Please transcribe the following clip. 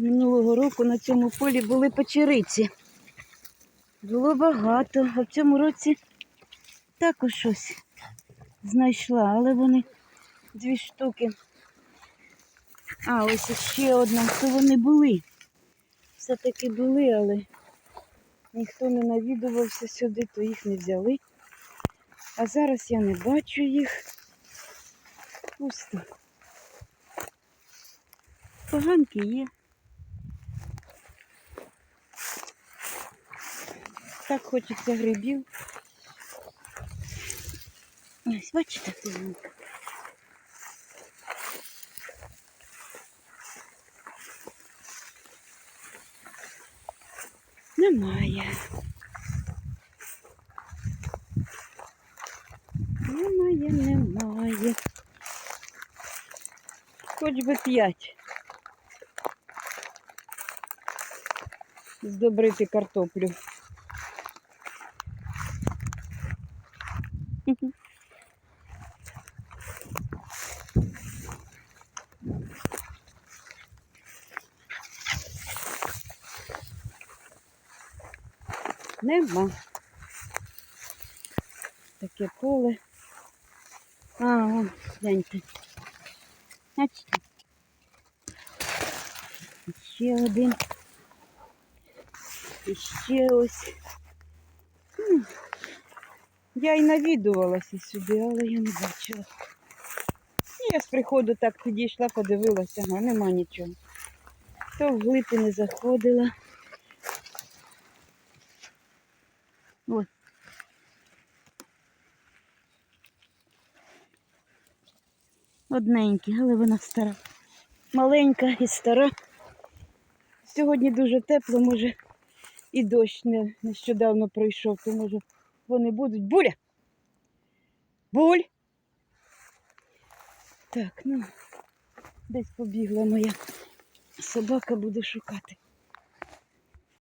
Минулого року на цьому полі були печериці. Було багато, а в цьому році також щось знайшла, але вони дві штуки. А, ось ще одна, то вони були. Все-таки були, але ніхто не навідувався сюди, то їх не взяли. А зараз я не бачу їх. Пусто. Поганки є. Так хочеться грибів. Ось, бачите, поганка. Немає. Немає, немає. Хоч би п'ять. Здобрити картоплю. Нема. Таке поле. А, вон, гляньте. Бачите? Ще один. І ще ось. Я і навідувалася сюди, але я не бачила. Я з приходу так підійшла, подивилася, ага, нема нічого. То і не заходила. Ось. Одненькі, але вона стара. Маленька і стара. Сьогодні дуже тепло, може і дощ не, нещодавно пройшов, то може вони будуть. Буля! Буль! Так, ну, десь побігла моя собака, буде шукати.